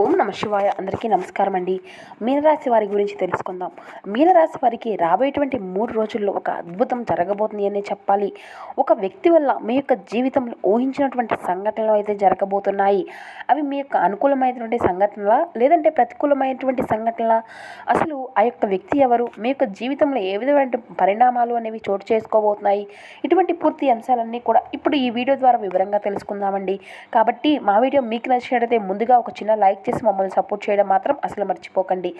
ఓం నమ శివాయ. అందరికీ నమస్కారం అండి. మీనరాశి వారి గురించి తెలుసుకుందాం. మీనరాశి వారికి రాబోయేటువంటి మూడు రోజుల్లో ఒక అద్భుతం జరగబోతుంది అనే చెప్పాలి. ఒక వ్యక్తి వల్ల మీ యొక్క జీవితంలో ఊహించినటువంటి సంఘటనలు అయితే జరగబోతున్నాయి. అవి మీ యొక్క అనుకూలమైనటువంటి సంఘటనల లేదంటే ప్రతికూలమైనటువంటి సంఘటనల? అసలు ఆ యొక్క వ్యక్తి ఎవరు? మీ యొక్క జీవితంలో ఏ విధమైన పరిణామాలు అనేవి చోటు చేసుకోబోతున్నాయి? ఇటువంటి పూర్తి అంశాలన్నీ కూడా ఇప్పుడు ఈ వీడియో ద్వారా వివరంగా తెలుసుకుందామండి. కాబట్టి మా వీడియో మీకు నచ్చినట్లయితే ముందుగా ఒక చిన్న లైక్ చేసి మమ్మల్ని సపోర్ట్ చేయడం మాత్రం అసలు మర్చిపోకండి.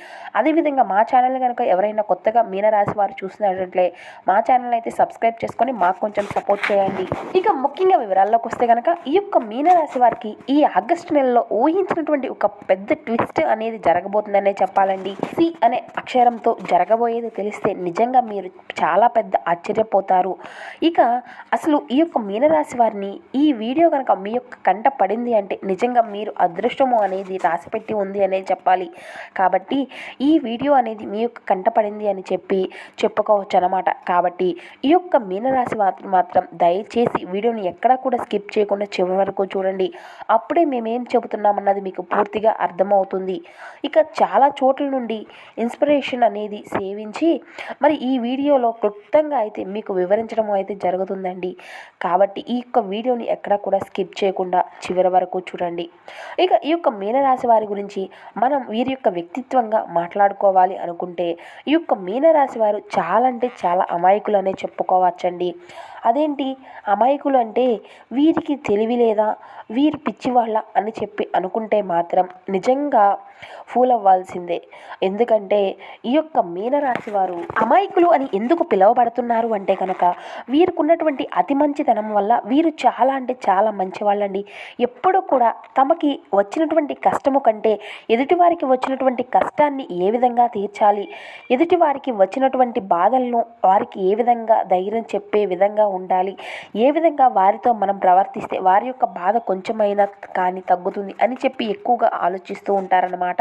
అదేవిధంగా మా ఛానల్ కనుక ఎవరైనా కొత్తగా మీనరాశి వారు చూసినట్లే మా ఛానల్ అయితే సబ్స్క్రైబ్ చేసుకొని మాకు కొంచెం సపోర్ట్ చేయండి. ఇక ముఖ్యంగా వివరాల్లోకి వస్తే కనుక ఈ యొక్క మీనరాశి వారికి ఈ ఆగస్టు నెలలో ఊహించినటువంటి ఒక పెద్ద ట్విస్ట్ అనేది జరగబోతుందనే చెప్పాలండి. సి అనే అక్షరంతో జరగబోయేది తెలిస్తే నిజంగా మీరు చాలా పెద్ద ఆశ్చర్యపోతారు. ఇక అసలు ఈ యొక్క మీనరాశి వారిని ఈ వీడియో కనుక మీ యొక్క కంట పడింది అంటే నిజంగా మీరు అదృష్టము అనేది రాసిపెట్టి ఉంది అనేది చెప్పాలి. కాబట్టి ఈ వీడియో అనేది మీ యొక్క కంటపడింది అని చెప్పి చెప్పుకోవచ్చు అనమాట కాబట్టి ఈ యొక్క మీనరాశి మాత్రం మాత్రం దయచేసి వీడియోని ఎక్కడా కూడా స్కిప్ చేయకుండా చివరి వరకు చూడండి. అప్పుడే మేమేం చెబుతున్నామన్నది మీకు పూర్తిగా అర్థమవుతుంది. ఇక చాలా చోట్ల నుండి ఇన్స్పిరేషన్ అనేది సేవించి మరి ఈ వీడియోలో క్లుప్తంగా అయితే మీకు వివరించడం అయితే జరుగుతుందండి. కాబట్టి ఈ యొక్క వీడియోని ఎక్కడా కూడా స్కిప్ చేయకుండా చివరి వరకు చూడండి. ఇక ఈ యొక్క మీనరాశి వారి గురించి మనం వీరి యొక్క వ్యక్తిత్వంగా మాట్లాడుకోవాలి అనుకుంటే ఈ యొక్క మీనరాశి వారు చాలా అంటే చాలా అమాయకులు అనే చెప్పుకోవచ్చండి. అదేంటి? అమాయకులు అంటే వీరికి తెలివి లేదా వీరు పిచ్చివాళ్ళ అని చెప్పి అనుకుంటే మాత్రం నిజంగా ఫూల్ అవ్వాల్సిందే. ఎందుకంటే ఈ యొక్క మీనరాశి వారు అమాయకులు అని ఎందుకు పిలువబడుతున్నారు అంటే కనుక వీరికున్నటువంటి అతి మంచితనం వల్ల వీరు చాలా అంటే చాలా మంచివాళ్ళండి. ఎప్పుడు కూడా తమకి వచ్చినటువంటి కష్టం కష్టము కంటే ఎదుటివారికి వచ్చినటువంటి కష్టాన్ని ఏ విధంగా తీర్చాలి? ఎదుటివారికి వచ్చినటువంటి బాధలను వారికి ఏ విధంగా ధైర్యం చెప్పే విధంగా ఉండాలి? ఏ విధంగా వారితో మనం ప్రవర్తిస్తే వారి యొక్క బాధ కొంచెమైనా కానీ తగ్గుతుంది అని చెప్పి ఎక్కువగా ఆలోచిస్తూ ఉంటారన్నమాట.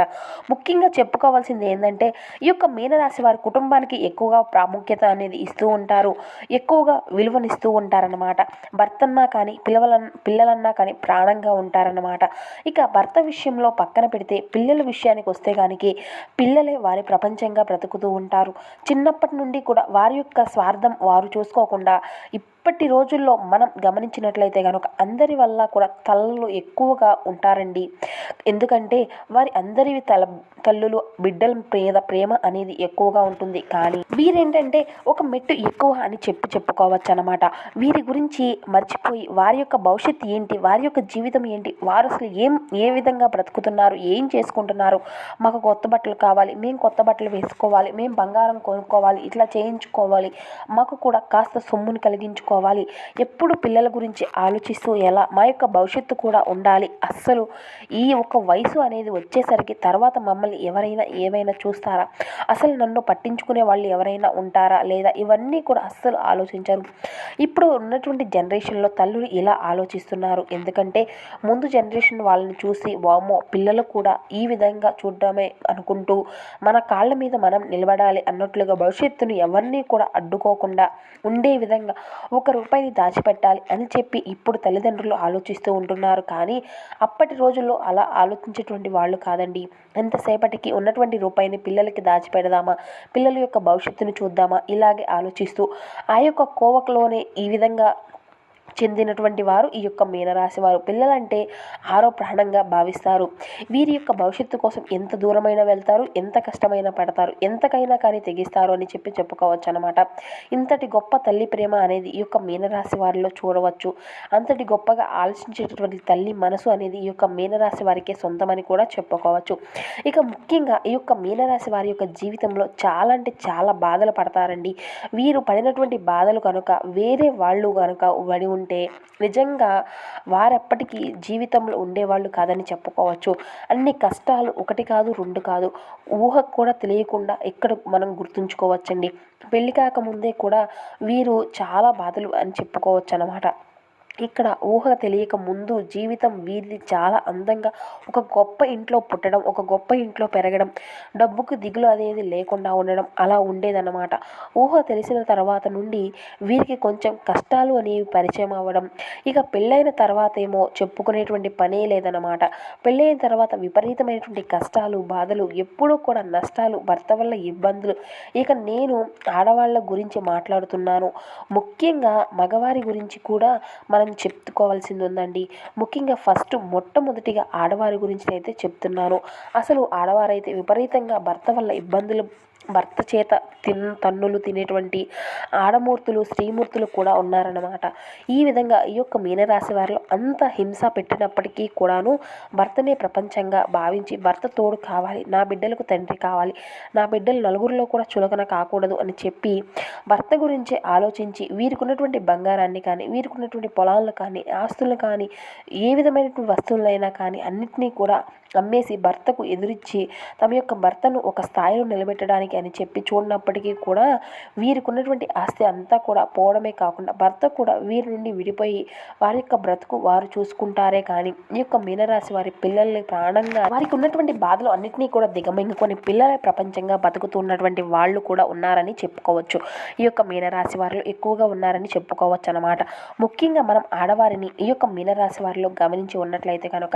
ముఖ్యంగా చెప్పుకోవాల్సింది ఏంటంటే ఈ యొక్క మీనరాశి వారి కుటుంబానికి ఎక్కువగా ప్రాముఖ్యత అనేది ఇస్తూ ఉంటారు. ఎక్కువగా విలువనిస్తూ ఉంటారన్నమాట. భర్తన్నా కానీ పిల్లల పిల్లలన్నా కానీ ప్రాణంగా ఉంటారన్నమాట. ఇక భర్త విషయంలో పక్కన పెడితే పిల్లల విషయానికి వస్తే కానీ పిల్లలే వారి ప్రపంచంగా బ్రతుకుతూ ఉంటారు. చిన్నప్పటి నుండి కూడా వారి యొక్క స్వార్థం వారు చూసుకోకుండా ఇప్పటి రోజుల్లో మనం గమనించినట్లయితే కనుక అందరి వల్ల కూడా తల్లులు ఎక్కువగా ఉంటారండి. ఎందుకంటే వారి అందరి తల తల్లులు బిడ్డల మీద ప్రేమ అనేది ఎక్కువగా ఉంటుంది. కానీ వీరేంటంటే ఒక మెట్టు ఎక్కువ అని చెప్పి చెప్పుకోవచ్చు అనమాట వీరి గురించి మర్చిపోయి వారి యొక్క భవిష్యత్తు ఏంటి? వారి యొక్క జీవితం ఏంటి? వారు అసలు ఏం ఏ విధంగా బ్రతుకుతున్నారు? ఏం చేసుకుంటున్నారు? మాకు కొత్త బట్టలు కావాలి మేము కొత్త బట్టలు వేసుకోవాలి మేము బంగారం కొనుక్కోవాలి ఇట్లా చేయించుకోవాలి. మాకు కూడా కాస్త సొమ్ముని కలిగించుకోవాలి ఎప్పుడు పిల్లల గురించి ఆలోచిస్తూ ఎలా మా యొక్క భవిష్యత్తు కూడా ఉండాలి. అస్సలు ఈ ఒక వయసు అనేది వచ్చేసరికి తర్వాత మమ్మల్ని ఎవరైనా ఏమైనా చూస్తారా? అసలు నన్ను పట్టించుకునే వాళ్ళు ఎవరైనా ఉంటారా? లేదా ఇవన్నీ కూడా అస్సలు ఆలోచించరు. ఇప్పుడు ఉన్నటువంటి జనరేషన్లో తల్లులు ఇలా ఆలోచిస్తున్నారు. ఎందుకంటే ముందు జనరేషన్ వాళ్ళని చూసి వామో పిల్లలు కూడా ఈ విధంగా చూడడమే అనుకుంటూ మన కాళ్ళ మీద మనం నిలబడాలి అన్నట్లుగా భవిష్యత్తును ఎవరిని కూడా అడ్డుకోకుండా ఉండే విధంగా ఒక రూపాయిని దాచిపెట్టాలి అని చెప్పి ఇప్పుడు తల్లిదండ్రులు ఆలోచిస్తూ ఉంటున్నారు. కానీ అప్పటి రోజుల్లో అలా ఆలోచించేటువంటి వాళ్ళు కాదండి. ఎంతసేపటికి ఉన్నటువంటి రూపాయిని పిల్లలకి దాచిపెడదామా? పిల్లల యొక్క భవిష్యత్తును చూద్దామా? ఇలాగే ఆలోచిస్తూ ఆ యొక్క కోవకులోనే ఈ విధంగా చెందినటువంటి వారు ఈ యొక్క మీనరాశి వారు. పిల్లలంటే ఆరో ప్రాణంగా భావిస్తారు. వీరి యొక్క భవిష్యత్తు కోసం ఎంత దూరమైనా వెళ్తారు ఎంత కష్టమైనా పడతారు ఎంతకైనా కానీ తెగిస్తారు అని చెప్పి చెప్పుకోవచ్చు అనమాట ఇంతటి గొప్ప తల్లి ప్రేమ అనేది ఈ యొక్క మీనరాశి వారిలో చూడవచ్చు. అంతటి గొప్పగా ఆలోచించేటటువంటి తల్లి మనసు అనేది ఈ యొక్క మీనరాశి వారికే సొంతమని కూడా చెప్పుకోవచ్చు. ఇక ముఖ్యంగా ఈ యొక్క మీనరాశి వారి యొక్క జీవితంలో చాలా అంటే చాలా బాధలు పడతారండి. వీరు పడినటువంటి బాధలు కనుక వేరే వాళ్ళు కనుక పడి ఉంటే నిజంగా వారెప్పటికీ జీవితంలో ఉండేవాళ్ళు కాదని చెప్పుకోవచ్చు. అన్ని కష్టాలు ఒకటి కాదు రెండు కాదు. ఊహకు కూడా తెలియకుండా ఇక్కడ మనం గుర్తుంచుకోవచ్చండి. పెళ్ళి కాకముందే కూడా వీరు చాలా బాధలు అని చెప్పుకోవచ్చు అన్నమాట ఇక్కడ ఊహ తెలియక ముందు జీవితం వీరిని చాలా అందంగా ఒక గొప్ప ఇంట్లో పుట్టడం ఒక గొప్ప ఇంట్లో పెరగడం డబ్బుకు దిగులు అనేది లేకుండా ఉండడం అలా ఉండేదన్నమాట. ఊహ తెలిసిన తర్వాత నుండి వీరికి కొంచెం కష్టాలు అనేవి పరిచయం అవ్వడం ఇక పెళ్ళైన తర్వాత ఏమో చెప్పుకునేటువంటి పనే లేదన్నమాట. పెళ్ళైన తర్వాత విపరీతమైనటువంటి కష్టాలు బాధలు ఎప్పుడూ కూడా నష్టాలు భర్త వల్ల ఇబ్బందులు. ఇక నేను ఆడవాళ్ళ గురించి మాట్లాడుతున్నాను. ముఖ్యంగా మగవారి గురించి కూడా మనం చెప్పుకోవాల్సింది ఉందండి ముఖ్యంగా ఫస్ట్ మొట్టమొదటిగా ఆడవారి గురించి అయితే చెప్తున్నాను. అసలు ఆడవారైతే విపరీతంగా భర్త వల్ల ఇబ్బందులు భర్త చేత తిన్ తన్నులు తినేటువంటి ఆడమూర్తులు స్త్రీమూర్తులు కూడా ఉన్నారన్నమాట. ఈ విధంగా ఈ యొక్క మీనరాశి వారిలో అంత హింస పెట్టినప్పటికీ కూడాను భర్తనే ప్రపంచంగా భావించి భర్త తోడు కావాలి నా బిడ్డలకు తండ్రి కావాలి నా బిడ్డలు నలుగురిలో కూడా చులకన కాకూడదు అని చెప్పి భర్త గురించి ఆలోచించి వీరికున్నటువంటి బంగారాన్ని కానీ వీరికున్నటువంటి పొలాలను కానీ ఆస్తులను కానీ ఏ విధమైనటువంటి వస్తువులైనా కానీ అన్నింటినీ కూడా అమ్మేసి భర్తకు ఎదురిచ్చి తమ యొక్క భర్తను ఒక స్థాయిలో నిలబెట్టడానికి అని చెప్పి చూడనప్పటికీ కూడా వీరికి ఉన్నటువంటి ఆస్తి అంతా కూడా పోవడమే కాకుండా భర్త కూడా వీరి నుండి విడిపోయి వారి యొక్క బ్రతుకు వారు చూసుకుంటారే కానీ ఈ యొక్క మీనరాశి వారి పిల్లల్ని ప్రాణంగా వారికి ఉన్నటువంటి బాధలు అన్నింటినీ కూడా దిగమింగుకొని పిల్లల ప్రపంచంగా బతుకుతున్నటువంటి వాళ్ళు కూడా ఉన్నారని చెప్పుకోవచ్చు. ఈ యొక్క మీనరాశి వారిలో ఎక్కువగా ఉన్నారని చెప్పుకోవచ్చు అనమాట ముఖ్యంగా మనం ఆడవారిని ఈ యొక్క మీనరాశి వారిలో గమనించి ఉన్నట్లయితే కనుక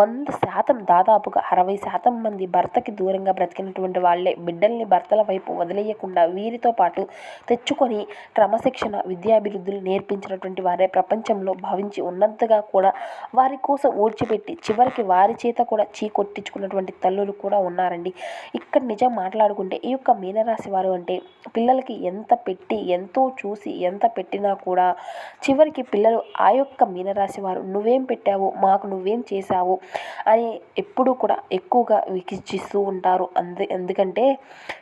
వంద శాతం దాదాపుగా అరవై శాతం మంది భర్తకి దూరంగా బ్రతికినటువంటి వాళ్ళే బిడ్డల్ని భర్తల వైపు వదిలేయకుండా వీరితో పాటు తెచ్చుకొని క్రమశిక్షణ విద్యాభివృద్ధులు నేర్పించినటువంటి వారే ప్రపంచంలో భావించి ఉన్నంతగా కూడా వారి కోసం ఊడ్చిపెట్టి చివరికి వారి చేత కూడా చీకొట్టించుకున్నటువంటి తల్లులు కూడా ఉన్నారండి. ఇక్కడ నిజం మాట్లాడుకుంటే ఈ యొక్క మీనరాశి వారు అంటే పిల్లలకి ఎంత పెట్టి ఎంతో చూసి ఎంత పెట్టినా కూడా చివరికి పిల్లలు ఆ యొక్క మీనరాశి వారు నువ్వేం పెట్టావు? మాకు నువ్వేం చేశావు? అని ఎప్పుడూ కూడా ఎక్కువగా వికిచిస్తూ ఉంటారు. అందు ఎందుకంటే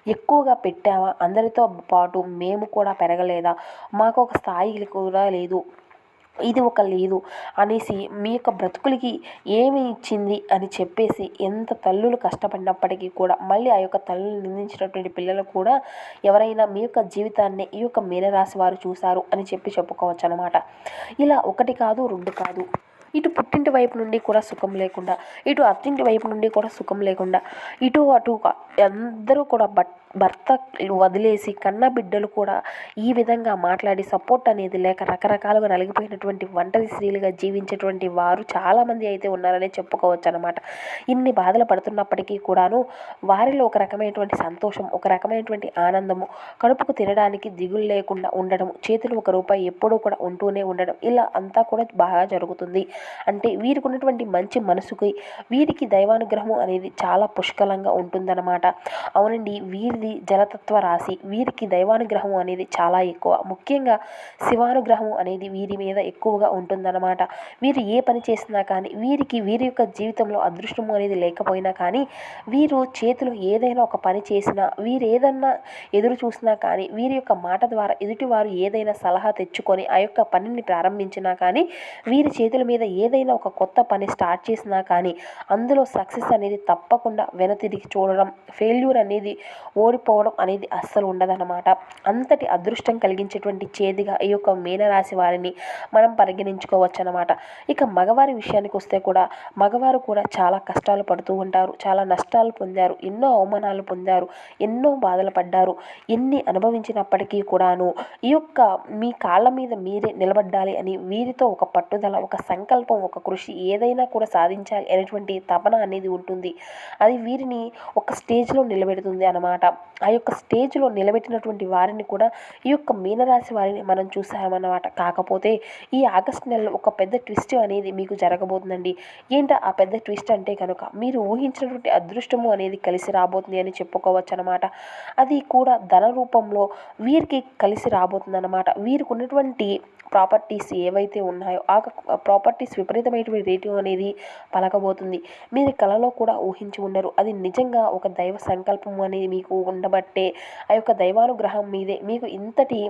ఎక్కువగా పెట్టావా? అందరితో పాటు మేము కూడా పెరగలేదా? మాకు ఒక స్థాయి కూడా లేదు. ఇది ఒక లేదు అనేసి మీ యొక్క బ్రతుకులకి ఏమి ఇచ్చింది అని చెప్పేసి ఎంత తల్లులు కష్టపడినప్పటికీ కూడా మళ్ళీ ఆ యొక్క తల్లులు నిందించినటువంటి పిల్లలు కూడా ఎవరైనా మీ యొక్క జీవితాన్ని ఈ యొక్క మీనరాశి వారు చూశారు అని చెప్పి చెప్పుకోవచ్చు అనమాట ఇలా ఒకటి కాదు రెండు కాదు. ఇటు పుట్టింటి వైపు నుండి కూడా సుఖం లేకుండా ఇటు అత్తింటి వైపు నుండి కూడా సుఖం లేకుండా ఇటు అటు అందరూ కూడా బట్ భర్త వదిలేసి కన్న బిడ్డలు కూడా ఈ విధంగా మాట్లాడి సపోర్ట్ అనేది లేక రకరకాలుగా నలిగిపోయినటువంటి ఒంటరి స్త్రీలుగా జీవించేటువంటి వారు చాలామంది అయితే ఉన్నారనే చెప్పుకోవచ్చు అనమాట ఇన్ని బాధలు పడుతున్నప్పటికీ కూడాను వారిలో ఒక రకమైనటువంటి సంతోషం ఒక రకమైనటువంటి ఆనందము కడుపుకు తినడానికి దిగులు లేకుండా ఉండడం చేతులు ఒక రూపాయి ఎప్పుడూ కూడా ఉంటూనే ఉండడం ఇలా అంతా కూడా బాగా జరుగుతుంది. అంటే వీరికి ఉన్నటువంటి మంచి మనసుకి వీరికి దైవానుగ్రహం అనేది చాలా పుష్కలంగా ఉంటుందన్నమాట. అవునండి వీరిది జలతత్వ రాశి. వీరికి దైవానుగ్రహం అనేది చాలా ఎక్కువ. ముఖ్యంగా శివానుగ్రహం అనేది వీరి మీద ఎక్కువగా ఉంటుందన్నమాట. వీరు ఏ పని చేసినా కానీ వీరికి వీరి యొక్క జీవితంలో అదృష్టము అనేది లేకపోయినా కానీ వీరు చేతులు ఏదైనా ఒక పని చేసినా వీరు ఏదన్నా ఎదురు చూసినా కానీ వీరి యొక్క మాట ద్వారా ఎదుటివారు ఏదైనా సలహా తెచ్చుకొని ఆ యొక్క పనిని ప్రారంభించినా కానీ వీరి చేతుల మీద ఏదైనా ఒక కొత్త పని స్టార్ట్ చేసినా కానీ అందులో సక్సెస్ అనేది తప్పకుండా వెనతిరిగి చూడడం ఫెయిల్యూర్ అనేది ఓ ఓడిపోవడం అనేది అస్సలు ఉండదన్నమాట. అంతటి అదృష్టం కలిగించేటువంటి చేదిగా ఈ యొక్క మీనరాశి వారిని మనం పరిగణించుకోవచ్చు అనమాట ఇక మగవారి విషయానికి వస్తే కూడా మగవారు కూడా చాలా కష్టాలు పడుతూ ఉంటారు. చాలా నష్టాలు పొందారు. ఎన్నో అవమానాలు పొందారు. ఎన్నో బాధలు పడ్డారు. ఎన్ని అనుభవించినప్పటికీ కూడాను ఈ యొక్క మీ కాళ్ళ మీద మీరే నిలబడ్డాలి అని వీరితో ఒక పట్టుదల ఒక సంకల్పం ఒక కృషి ఏదైనా కూడా సాధించాలి అనేటువంటి తపన అనేది ఉంటుంది. అది వీరిని ఒక స్టేజ్లో నిలబెడుతుంది అన్నమాట. ఆ యొక్క స్టేజ్లో నిలబెట్టినటువంటి వారిని కూడా ఈ యొక్క మీనరాశి వారిని మనం చూసామన్నమాట. కాకపోతే ఈ ఆగస్ట్ నెలలో ఒక పెద్ద ట్విస్ట్ అనేది మీకు జరగబోతుందండి. ఏంట ఆ పెద్ద ట్విస్ట్ అంటే కనుక మీరు ఊహించినటువంటి అదృష్టము అనేది కలిసి రాబోతుంది అని చెప్పుకోవచ్చు అనమాట అది కూడా ధన రూపంలో వీరికి కలిసి రాబోతుంది అనమాట వీరికి ఉన్నటువంటి ప్రాపర్టీస్ ఏవైతే ఉన్నాయో ఆ ప్రాపర్టీస్ విపరీతమైనటువంటి రేటు అనేది పలకబోతుంది. మీరు కళలో కూడా ఊహించి ఉండరు. అది నిజంగా ఒక దైవ సంకల్పం అనేది మీకు ఉండబట్టే ఆ యొక్క దైవానుగ్రహం మీదే మీకు ఇంతటి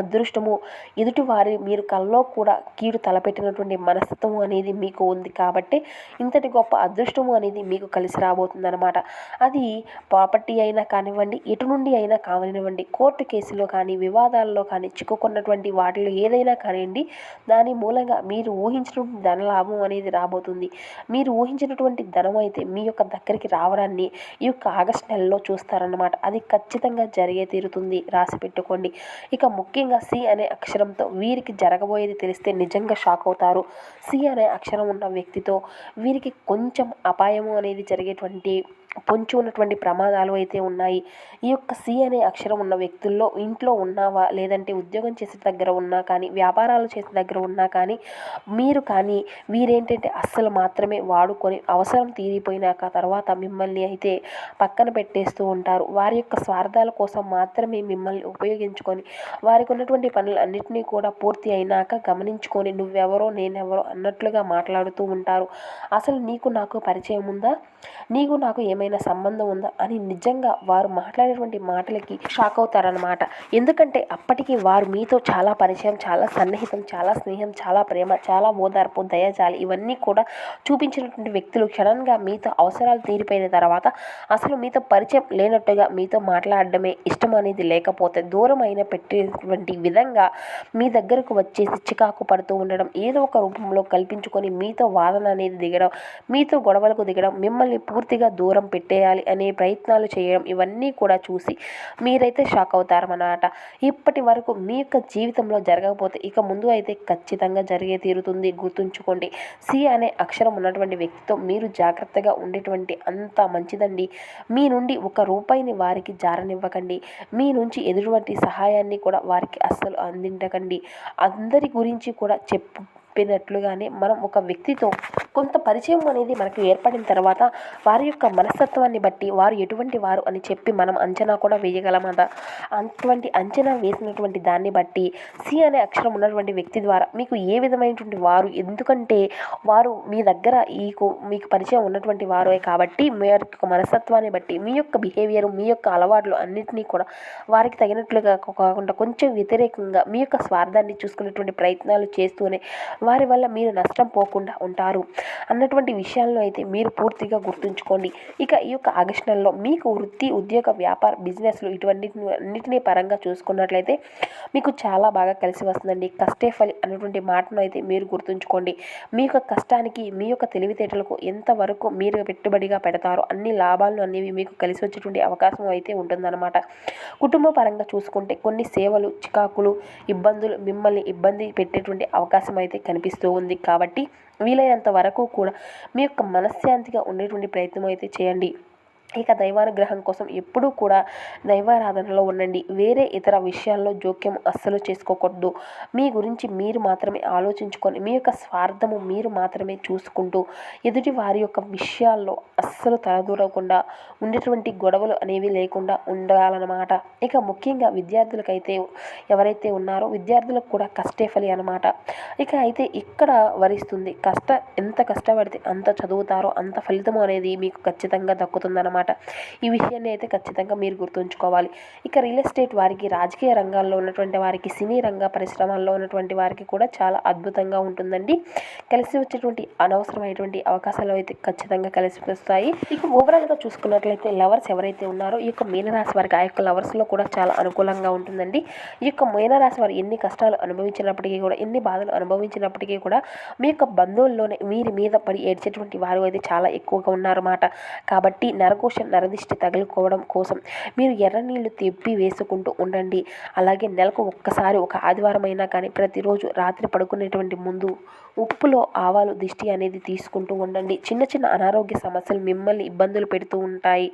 అదృష్టము. ఎదుటివారి మీరు కల్లో కూడా కీడు తలపెట్టినటువంటి మనస్తత్వం అనేది మీకు ఉంది కాబట్టి ఇంతటి గొప్ప అదృష్టము అనేది మీకు కలిసి రాబోతుందన్నమాట. అది ప్రాపర్టీ అయినా కానివ్వండి ఎటు నుండి అయినా కానివ్వండి కోర్టు కేసులో కానీ వివాదాల్లో కానీ చిక్కుకున్నటువంటి వాటిలో ఏదైనా కానివ్వండి దాని మూలంగా మీరు ఊహించినటువంటి ధనలాభం అనేది రాబోతుంది. మీరు ఊహించినటువంటి ధనం అయితే మీ యొక్క దగ్గరికి రావడాన్ని ఈ యొక్క ఆగస్ట్ నెలలో చూస్తారన్నమాట. అది ఖచ్చితంగా జరిగే తీరుతుంది. రాసి పెట్టుకోండి. ఇక ముఖ్యంగా సి అనే అక్షరంతో వీరికి జరగబోయేది తెలిస్తే నిజంగా షాక్ అవుతారు. సి అనే అక్షరం ఉన్న వ్యక్తితో వీరికి కొంచెం అపాయము అనేది జరిగేటువంటి పొంచి ఉన్నటువంటి ప్రమాదాలు అయితే ఉన్నాయి. ఈ యొక్క సి అనే అక్షరం ఉన్న వ్యక్తుల్లో ఇంట్లో ఉన్నావా? లేదంటే ఉద్యోగం చేసే దగ్గర ఉన్నా కానీ వ్యాపారాలు చేసే దగ్గర ఉన్నా కానీ మీరు కానీ వీరేంటంటే అస్సలు మాత్రమే వాడుకొని అవసరం తీరిపోయినాక తర్వాత మిమ్మల్ని అయితే పక్కన పెట్టేస్తూ ఉంటారు. వారి యొక్క స్వార్థాల కోసం మాత్రమే మిమ్మల్ని ఉపయోగించుకొని వారికి ఉన్నటువంటి పనులు అన్నింటినీ కూడా పూర్తి అయినాక గమనించుకొని నువ్వెవరో నేనెవరో అన్నట్లుగా మాట్లాడుతూ ఉంటారు. అసలు నీకు నాకు పరిచయం ఉందా? నీకు నాకు ఏమైనా సంబంధం ఉందా అని నిజంగా వారు మాట్లాడేటువంటి మాటలకి షాక్ అవుతారనమాట ఎందుకంటే అప్పటికి వారు మీతో చాలా పరిచయం చాలా సన్నిహితం చాలా స్నేహం చాలా ప్రేమ చాలా ఓదార్పు దయజాలి ఇవన్నీ కూడా చూపించినటువంటి వ్యక్తులు క్షణంగా మీతో అవసరాలు తీరిపోయిన తర్వాత అసలు మీతో పరిచయం లేనట్టుగా మీతో మాట్లాడడమే ఇష్టం అనేది లేకపోతే దూరం అయిన పెట్టేటువంటి విధంగా మీ దగ్గరకు వచ్చేసి చికాకు పడుతూ ఉండడం ఏదో ఒక రూపంలో కల్పించుకొని మీతో వాదన అనేది దిగడం మీతో గొడవలకు దిగడం మిమ్మల్ని పూర్తిగా దూరం పెట్టేయాలి అనే ప్రయత్నాలు చేయడం ఇవన్నీ కూడా చూసి మీరైతే షాక్ అవుతారన్నమాట. ఇప్పటి వరకు మీ యొక్క జీవితంలో జరగకపోతే ఇక ముందు అయితే ఖచ్చితంగా జరిగే తీరుతుంది. గుర్తుంచుకోండి సి అనే అక్షరం ఉన్నటువంటి వ్యక్తితో మీరు జాగ్రత్తగా ఉండేటువంటి అంత మంచిదండి. మీ నుండి ఒక రూపాయిని వారికి జారనివ్వకండి. మీ నుంచి ఎదురువంటి సహాయాన్ని కూడా వారికి అస్సలు అందించకండి. అందరి గురించి కూడా చెప్పు చెప్పినట్లుగానే మనం ఒక వ్యక్తితో కొంత పరిచయం అనేది మనకు ఏర్పడిన తర్వాత వారి యొక్క మనస్తత్వాన్ని బట్టి వారు ఎటువంటి వారు అని చెప్పి మనం అంచనా కూడా వేయగలమదా అటువంటి అంచనా వేసినటువంటి దాన్ని బట్టి సి అనే అక్షరం ఉన్నటువంటి వ్యక్తి ద్వారా మీకు ఏ విధమైనటువంటి వారు ఎందుకంటే వారు మీ దగ్గర ఈకు మీకు పరిచయం ఉన్నటువంటి వారే కాబట్టి మీ యొక్క మనస్తత్వాన్ని బట్టి మీ యొక్క బిహేవియర్ మీ యొక్క అలవాట్లు అన్నింటినీ కూడా వారికి తగినట్లుగా కాకుండా కొంచెం వ్యతిరేకంగా మీ యొక్క స్వార్థాన్ని చూసుకునేటువంటి ప్రయత్నాలు చేస్తూనే వారి వల్ల మీరు నష్టం పోకుండా ఉంటారు అన్నటువంటి విషయాల్లో అయితే మీరు పూర్తిగా గుర్తుంచుకోండి. ఇక ఈ యొక్క ఆగస్ట్ నెలలో మీకు వృత్తి ఉద్యోగ వ్యాపార బిజినెస్లు ఇటువంటి అన్నిటినీ పరంగా చూసుకున్నట్లయితే మీకు చాలా బాగా కలిసి వస్తుందండి. కష్టే ఫలి అన్నటువంటి మాటను అయితే మీరు గుర్తుంచుకోండి. మీ యొక్క కష్టానికి మీ యొక్క తెలివితేటలకు ఎంతవరకు మీరు పెట్టుబడిగా పెడతారో అన్ని లాభాలు అనేవి మీకు కలిసి వచ్చేటువంటి అవకాశం అయితే ఉంటుందన్నమాట. కుటుంబ పరంగా చూసుకుంటే కొన్ని సేవలు చికాకులు ఇబ్బందులు మిమ్మల్ని ఇబ్బంది పెట్టేటువంటి అవకాశం అయితే కనిపిస్తూ ఉంది కాబట్టి వీలైనంత వరకు కూడా మీ యొక్క మనశ్శాంతిగా ఉండేటువంటి ప్రయత్నం అయితే చేయండి. ఇక దైవానుగ్రహం కోసం ఎప్పుడూ కూడా దైవారాధనలో ఉండండి. వేరే ఇతర విషయాల్లో జోక్యం అస్సలు చేసుకోకూడదు. మీ గురించి మీరు మాత్రమే ఆలోచించుకొని మీ యొక్క స్వార్థము మీరు మాత్రమే చూసుకుంటూ ఎదుటి వారి యొక్క విషయాల్లో అస్సలు తలదూరకుండా ఉండేటువంటి గొడవలు అనేవి లేకుండా ఉండాలన్నమాట. ఇక ముఖ్యంగా విద్యార్థులకైతే ఎవరైతే ఉన్నారో విద్యార్థులకు కూడా కష్టే ఫలి అనమాట ఇక అయితే ఇక్కడ వరిస్తుంది కష్ట ఎంత కష్టపడితే అంత చదువుతారో అంత ఫలితం అనేది మీకు ఖచ్చితంగా దక్కుతుందన్నమాట. ఈ విషయాన్ని అయితే ఖచ్చితంగా మీరు గుర్తుంచుకోవాలి. ఇక రియల్ ఎస్టేట్ వారికి రాజకీయ రంగాల్లో ఉన్నటువంటి వారికి సినీ రంగ పరిశ్రమల్లో ఉన్నటువంటి వారికి కూడా చాలా అద్భుతంగా ఉంటుందండి. కలిసి వచ్చేటువంటి అనవసరమైనటువంటి అవకాశాలు అయితే ఖచ్చితంగా కలిసి వస్తాయి. ఇక ఓవరాల్గా చూసుకున్నట్లయితే లవర్స్ ఎవరైతే ఉన్నారో ఈ యొక్క మీనరాశి వారికి ఆ యొక్క లవర్స్లో కూడా చాలా అనుకూలంగా ఉంటుందండి. ఈ యొక్క మీనరాశి వారు ఎన్ని కష్టాలు అనుభవించినప్పటికీ కూడా ఎన్ని బాధలు అనుభవించినప్పటికీ కూడా మీ యొక్క బంధువుల్లోనే మీరు మీద పడి ఏడ్చేటువంటి వారు అయితే చాలా ఎక్కువగా ఉన్నారన్నమాట. కాబట్టి నరకోశ నరదిష్టి తగులుకోవడం కోసం మీరు ఎర్ర నీళ్ళు తెప్పి వేసుకుంటూ ఉండండి. అలాగే నెలకు ఒక్కసారి ఒక ఆదివారం అయినా కానీ ప్రతిరోజు రాత్రి పడుకునేటువంటి ముందు ఉప్పులో ఆవాలు దిష్టి అనేది తీసుకుంటూ ఉండండి. చిన్న చిన్న అనారోగ్య సమస్యలు మిమ్మల్ని ఇబ్బందులు పెడుతూ ఉంటాయి.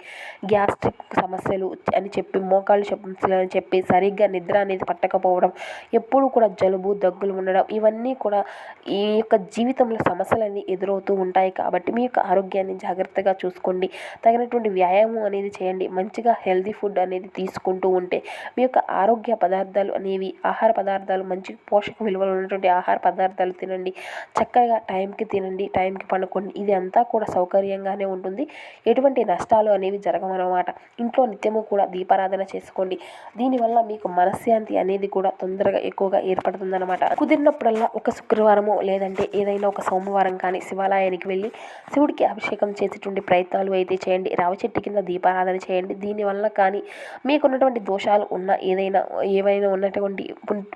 గ్యాస్ట్రిక్ సమస్యలు అని చెప్పి మోకాళ్ళు సమస్యలు అని చెప్పి సరిగ్గా నిద్ర అనేది పట్టకపోవడం ఎప్పుడు కూడా జలుబు దగ్గులు ఉండడం ఇవన్నీ కూడా ఈ యొక్క జీవితంలో సమస్యలన్నీ ఎదురవుతూ ఉంటాయి కాబట్టి మీ యొక్క ఆరోగ్యాన్ని జాగ్రత్తగా చూసుకోండి. తగినటువంటి వ్యాయామం అనేది చేయండి. మంచిగా హెల్తీ ఫుడ్ అనేది తీసుకుంటూ ఉంటే మీ యొక్క ఆరోగ్య పదార్థాలు అనేవి ఆహార పదార్థాలు మంచి పోషక విలువలు ఉన్నటువంటి ఆహార పదార్థాలు తినండి. చక్కగా టైంకి తినండి టైంకి పండుకోండి. ఇది అంతా కూడా సౌకర్యంగానే ఉంటుంది. ఎటువంటి నష్టాలు అనేవి జరగమన్నమాట. ఇంట్లో నిత్యము కూడా దీపారాధన చేసుకోండి. దీనివల్ల మీకు మనశ్శాంతి అనేది కూడా తొందరగా ఎక్కువగా ఏర్పడుతుందన్నమాట. కుదిరినప్పుడల్లా ఒక శుక్రవారము లేదంటే ఏదైనా ఒక సోమవారం కానీ శివాలయానికి వెళ్ళి శివుడికి అభిషేకం చేసేటువంటి ప్రయత్నాలు అయితే చేయండి. రావి చెట్టు కింద దీపారాధన చేయండి. దీనివల్ల కానీ మీకున్నటువంటి దోషాలు ఉన్న ఏదైనా ఏవైనా ఉన్నటువంటి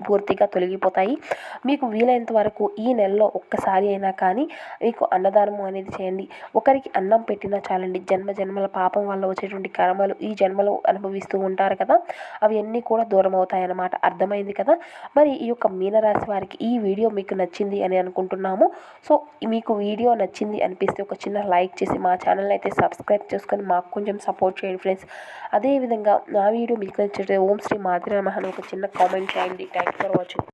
పూర్తిగా తొలగిపోతాయి. మీకు వీలైనంత వరకు ఈ నెలలో ఒక్కసారి అయినా కానీ మీకు అన్నదానము అనేది చేయండి. ఒకరికి అన్నం పెట్టినా చాలండి. జన్మ జన్మల పాపం వల్ల వచ్చేటువంటి కర్మలు ఈ జన్మలో అనుభవిస్తూ ఉంటారు కదా. అవి అన్నీ కూడా దూరం అవుతాయి అన్నమాట. అర్థమైంది కదా? మరి ఈ యొక్క మీనరాశి వారికి ఈ వీడియో మీకు నచ్చింది అని అనుకుంటున్నాము. సో మీకు వీడియో నచ్చింది అనిపిస్తే ఒక చిన్న లైక్ చేసి మా ఛానల్ అయితే సబ్స్క్రైబ్ చేసుకొని మాకు కొంచెం సపోర్ట్ చేయండి ఫ్రెండ్స్ అదేవిధంగా నా వీడియో మీకు నచ్చితే ఓం శ్రీ మాదిర మహన్ ఒక చిన్న కామెంట్ చేయండి. Thank for watching